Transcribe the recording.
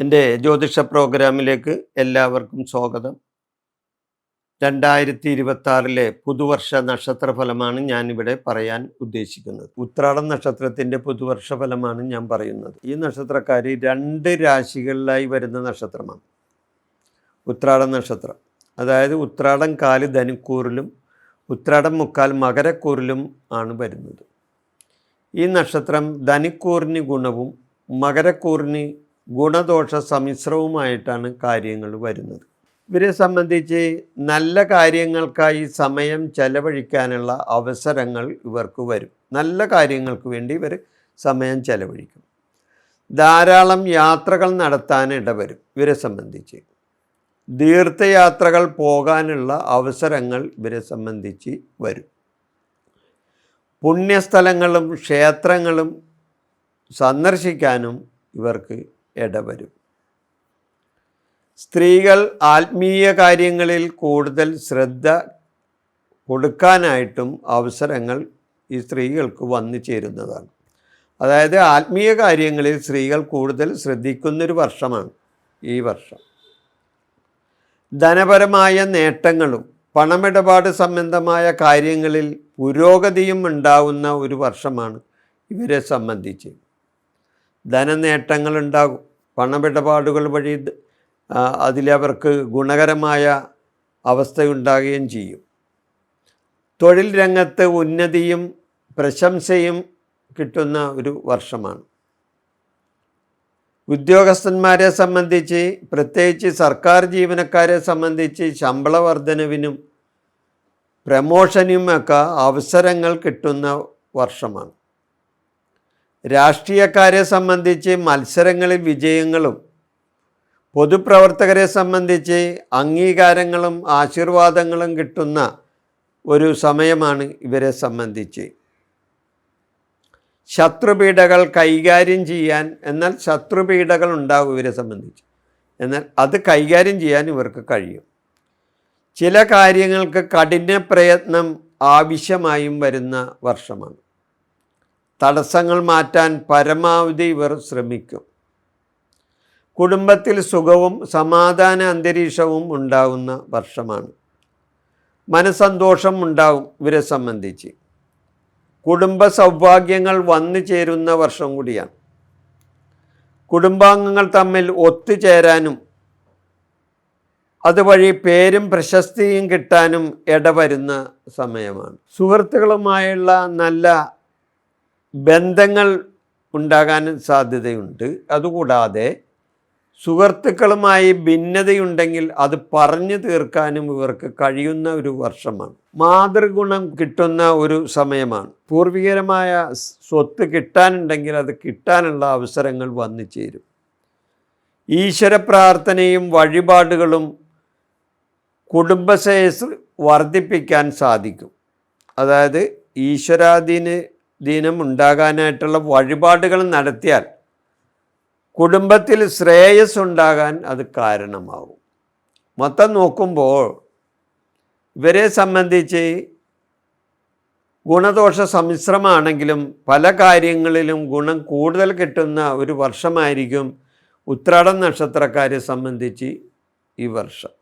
എന്റെ ജ്യോതിഷ പ്രോഗ്രാമിലേക്ക് എല്ലാവർക്കും സ്വാഗതം. രണ്ടായിരത്തി ഇരുപത്തി പുതുവർഷ നക്ഷത്ര ഫലമാണ് ഞാനിവിടെ പറയാൻ ഉദ്ദേശിക്കുന്നത്. ഉത്രാടം നക്ഷത്രത്തിന്റെ പുതുവർഷ ഫലമാണ് ഞാൻ പറയുന്നത്. ഈ നക്ഷത്രക്കാർ രണ്ട് രാശികളിലായി വരുന്ന നക്ഷത്രമാണ്. ഉത്രാടം നക്ഷത്രം. അതായത് ഉത്രാടം കാൽ ധനുക്കൂറിലും ഉത്രാടം മുക്കാൽ മകരക്കൂറിലും ആണ് വരുന്നത്. ഈ നക്ഷത്രം ധനിക്കൂറിന് ഗുണവും മകരക്കൂറിന് ഗുണദോഷ സമ്മിശ്രവുമായിട്ടാണ് കാര്യങ്ങൾ വരുന്നത്. ഇവരെ സംബന്ധിച്ച് നല്ല കാര്യങ്ങൾക്കായി സമയം ചെലവഴിക്കാനുള്ള അവസരങ്ങൾ ഇവർക്ക് വരും. നല്ല കാര്യങ്ങൾക്ക് വേണ്ടി ഇവർ സമയം ചെലവഴിക്കും. ധാരാളം യാത്രകൾ നടത്താൻ ഇടവരും ഇവരെ സംബന്ധിച്ച്. ദീർഘയാത്രകൾ പോകാനുള്ള അവസരങ്ങൾ ഇവരെ സംബന്ധിച്ച് വരും. പുണ്യസ്ഥലങ്ങളും ക്ഷേത്രങ്ങളും സന്ദർശിക്കാനും ഇവർക്ക് ഇടവരും. സ്ത്രീകൾ ആത്മീയ കാര്യങ്ങളിൽ കൂടുതൽ ശ്രദ്ധ കൊടുക്കാനായിട്ടും അവസരങ്ങൾ ഈ സ്ത്രീകൾക്ക് വന്നു ചേരുന്നതാണ്. അതായത് ആത്മീയ കാര്യങ്ങളിൽ സ്ത്രീകൾ കൂടുതൽ ശ്രദ്ധിക്കുന്നൊരു വർഷമാണ് ഈ വർഷം. ധനപരമായ നേട്ടങ്ങളും പണമിടപാട് സംബന്ധമായ കാര്യങ്ങളിൽ പുരോഗതിയും ഉണ്ടാവുന്ന ഒരു വർഷമാണ് ഇവരെ സംബന്ധിച്ച്. ധനനേട്ടങ്ങളുണ്ടാകും. പണമിടപാടുകൾ വഴി അതിലവർക്ക് ഗുണകരമായ അവസ്ഥയുണ്ടാകുകയും ചെയ്യും. തൊഴിൽ രംഗത്ത് ഉന്നതിയും പ്രശംസയും കിട്ടുന്ന ഒരു വർഷമാണ്. ഉദ്യോഗസ്ഥന്മാരെ സംബന്ധിച്ച് പ്രത്യേകിച്ച് സർക്കാർ ജീവനക്കാരെ സംബന്ധിച്ച് ശമ്പള വർധനവിനും പ്രമോഷനുമൊക്കെ അവസരങ്ങൾ കിട്ടുന്ന വർഷമാണ്. രാഷ്ട്രീയക്കാരെ സംബന്ധിച്ച് മത്സരങ്ങളിൽ വിജയങ്ങളും പൊതുപ്രവർത്തകരെ സംബന്ധിച്ച് അംഗീകാരങ്ങളും ആശീർവാദങ്ങളും കിട്ടുന്ന ഒരു സമയമാണ് ഇവരെ സംബന്ധിച്ച്. ശത്രുപീഠകൾ കൈകാര്യം ചെയ്യാൻ എന്നാൽ ശത്രുപീഠകൾ ഉണ്ടാകും ഇവരെ സംബന്ധിച്ച്. എന്നാൽ അത് കൈകാര്യം ചെയ്യാൻ ഇവർക്ക് കഴിയും. ചില കാര്യങ്ങൾക്ക് കഠിന പ്രയത്നം ആവശ്യമായും വരുന്ന വർഷമാണ്. തടസ്സങ്ങൾ മാറ്റാൻ പരമാവധി ഇവർ ശ്രമിക്കും. കുടുംബത്തിൽ സുഖവും സമാധാന അന്തരീക്ഷവും ഉണ്ടാകുന്ന വർഷമാണ്. മനസന്തോഷം ഉണ്ടാവും ഇവരെ സംബന്ധിച്ച്. കുടുംബ സൗഭാഗ്യങ്ങൾ വന്നു ചേരുന്ന വർഷം കൂടിയാണ്. കുടുംബാംഗങ്ങൾ തമ്മിൽ ഒത്തുചേരാനും അതുവഴി പേരും പ്രശസ്തിയും കിട്ടാനും ഇടവരുന്ന സമയമാണ്. സുഹൃത്തുക്കളുമായുള്ള നല്ല ബന്ധങ്ങൾ ഉണ്ടാകാൻ സാധ്യതയുണ്ട്. അതുകൂടാതെ സുഹൃത്തുക്കളുമായി ഭിന്നതയുണ്ടെങ്കിൽ അത് പറഞ്ഞു തീർക്കാനും ഇവർക്ക് കഴിയുന്ന ഒരു വർഷമാണ്. മാതൃഗുണം കിട്ടുന്ന ഒരു സമയമാണ്. പൂർവികരമായ സ്വത്ത് കിട്ടാനുണ്ടെങ്കിൽ അത് കിട്ടാനുള്ള അവസരങ്ങൾ വന്നു ചേരും. ഈശ്വര പ്രാർത്ഥനയും വഴിപാടുകളും കുടുംബശ്രേയസ് വർദ്ധിപ്പിക്കാൻ സാധിക്കും. അതായത് ഈശ്വരാധീന ദീനം ഉണ്ടാകാനായിട്ടുള്ള വഴിപാടുകൾ നടത്തിയാൽ കുടുംബത്തിൽ ശ്രേയസ് ഉണ്ടാകാൻ അത് കാരണമാവും. മൊത്തം നോക്കുമ്പോൾ ഇവരെ സംബന്ധിച്ച് ഗുണദോഷ സമ്മിശ്രമാണെങ്കിലും പല കാര്യങ്ങളിലും ഗുണം കൂടുതൽ കിട്ടുന്ന ഒരു വർഷമായിരിക്കും ഉത്രാടം നക്ഷത്രക്കാരെ സംബന്ധിച്ച് ഈ വർഷം.